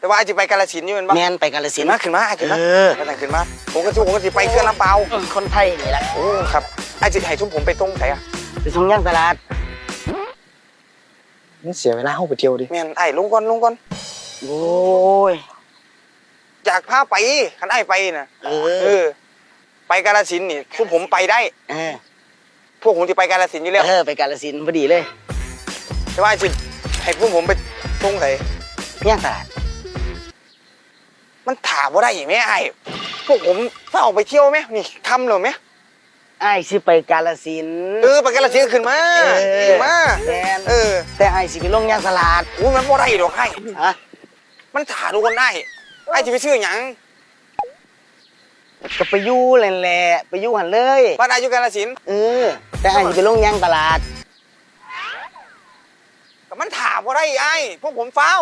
แต่ว่าไอ้สิไปกาฬสินธุ์อยู่แมันบ่แมนไปกาลสิขึ้นนธุ์ มาขึ้นมาไอ้ขึ้นมาเออ ไปทางขึ้นมาผมก็สู้ผมก็สิไปเครื่องลำเปาคนไทยนี่แหละโอ้ครับไอ้สิให้ชุมผมไปตรงไหนอะไปส่งย่างตลาดมันเสียเวลาเข้าไปเที่ยวดิแม่นไอ้ลงก่อนลงก่อนโอ้ยอยากพาไปคันไอ้ไปน่ะเอเอออไปกาฬสินธุ์นี่ชุมผมไปได้ เออพวกผมจะไปกาฬสินธุ์อยู่แล้ว เออไปกาลสินธุ์พอดีเลยแต่ว่าไอ้สิให้พวกผมไปตรงไหนย่างตลาด มันถามว่าได้ไหมไอ้พวกผมถ้าออกไปเที่ยวไหมนี่ทำเลยไหมไอ้ายสิไปกาลสินธุ์เออไปกาฬสินธุ์ขึ้นมาเออขึ้นมา แมนเออแต่ไอ้ายสิไปลงย่างตลาดอู้มันบ่ได้ดอกไอ้ฮะมันถาทุกคนได้ไอ้จะไปซื้อหยังก็ไปอยู่แหละไปอยู่หันเลย บ้านอายุกาฬสินธุ์เออ แต่ไอ้ายสิไปลงย่างตลาด แต่มันถามว่าได้ไอ้พวกผมเฝ้า